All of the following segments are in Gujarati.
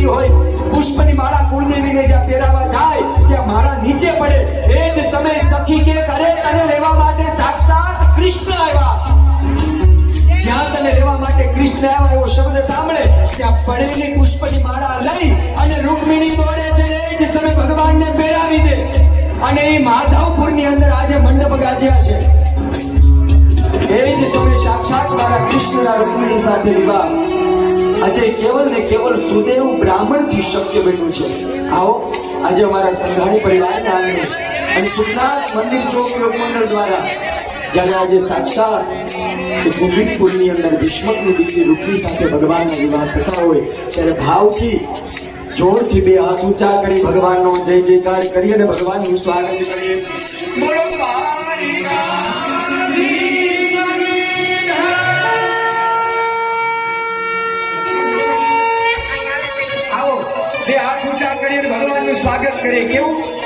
કરતી હોય, પુષ્પની માળા કુળદેવીને જ્યાં પહેરાવા જાય, ત્યાં માળા નીચે પડે. એ જ સમય સખી કે કરે તને લેવા માટે સાક્ષાત કૃષ્ણ આવ્યા. જ્યાં તને લેવા માટે કૃષ્ણ આવ્યા એવો શબ્દ સાંભળે, ત્યાં પડેલી પુષ્પની માળા લઈ અને રૂકમિણી દોડે છે. એ જ સમય ભગવાનને પહેરાવી દે. અને એ માધવપુરની અંદર આજે મંડપ ગાજ્યા છે. એ જ સમય સાક્ષાત મારા કૃષ્ણના રૂકમિણી સાથે વિવાહ. આજે કેવલ ને કેવલ સુદેવ બ્રાહ્મણથી શક્ય બન્યું છે. આવો, આજે અમારા સંઘાણી પરિવારના આવીને અને સુખનાથ મંદિર ચોક યોગ મંડળ દ્વારા જ્યારે આજે સાક્ષાત ગોવિંદપુરની અંદર ભીષ્મકની દીકરી રૂપની સાથે ભગવાનના વિવાહ થતા હોય, ત્યારે ભાવથી જોરથી બે હાથ ઊંચા કરી ભગવાનનો જય જયકાર કરી અને ભગવાનનું સ્વાગત કરીએ. ભગવાનનું સ્વાગત કરીએ. કેવું?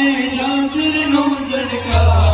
આવે વિશાંતિનો જડકાર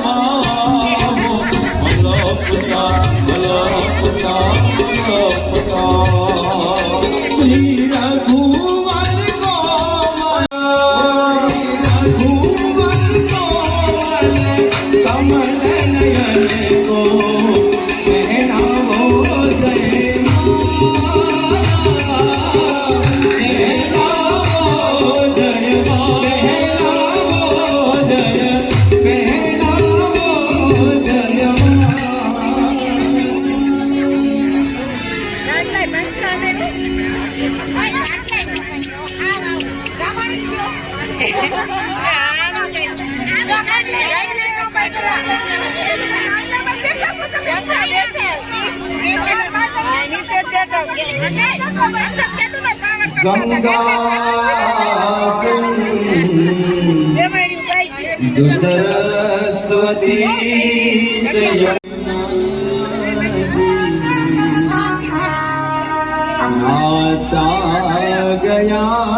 zaman સરસ્વતી જય નાતા ગયા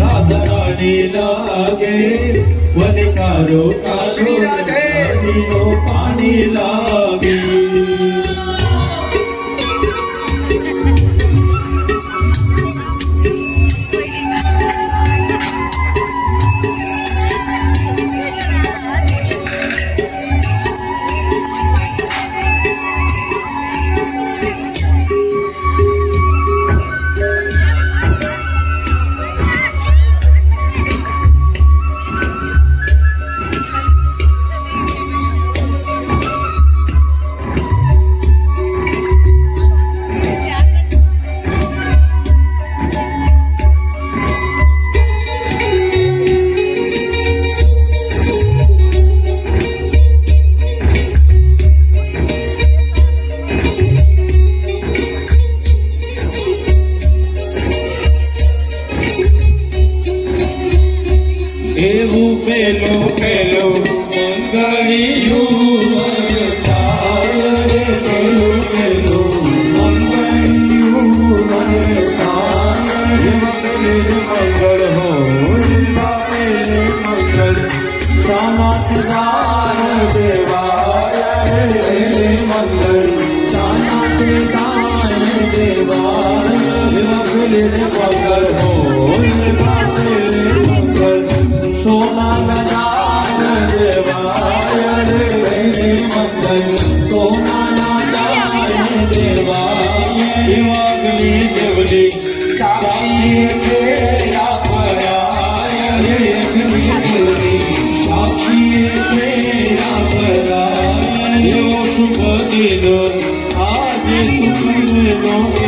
રાધા રાને લાગે વનકારો કારો પાણી લાગે. Germany. গো আজ শুনে নয়।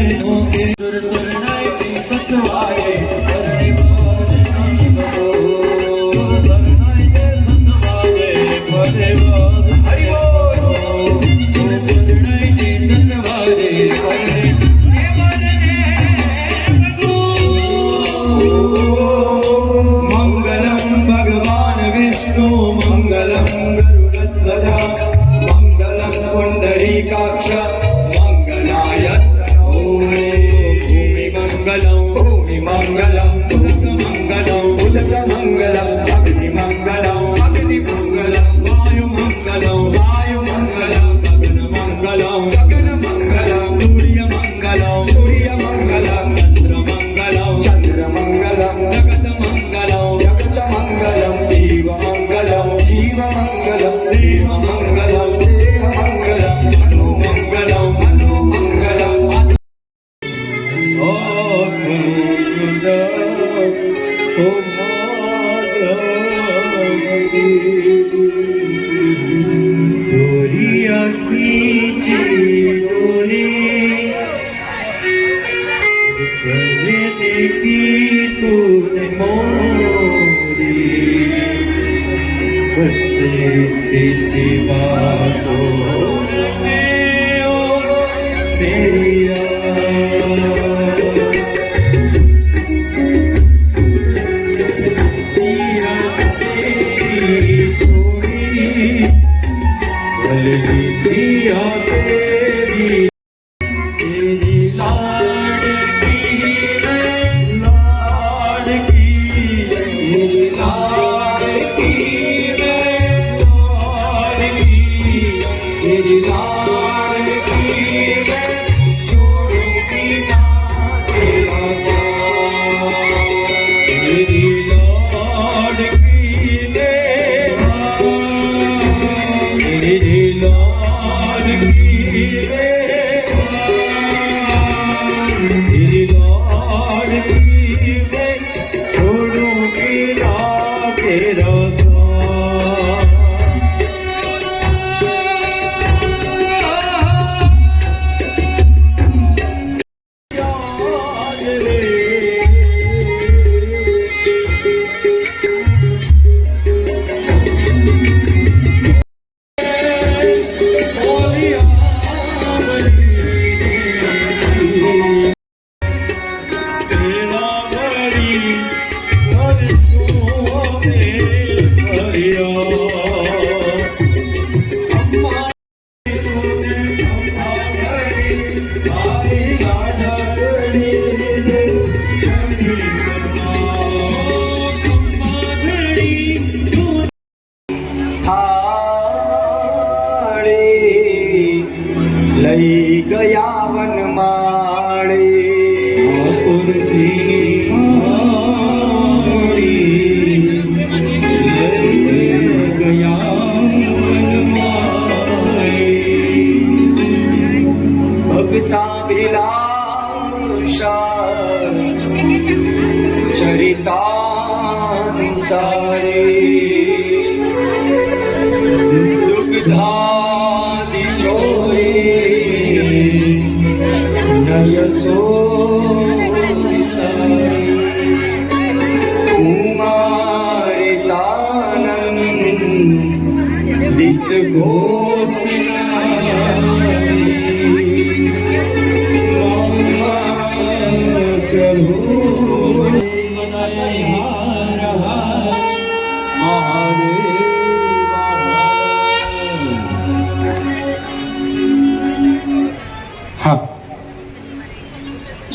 सिवा को तेरी મન માળી pessoa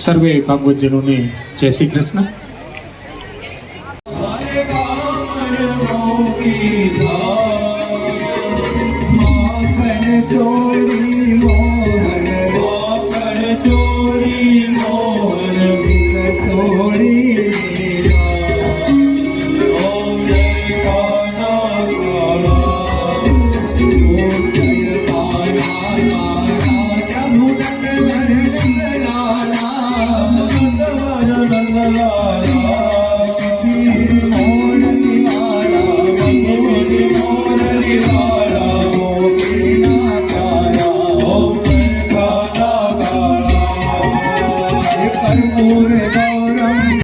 સર્વે ભાગવતજનોને જય શ્રી કૃષ્ણ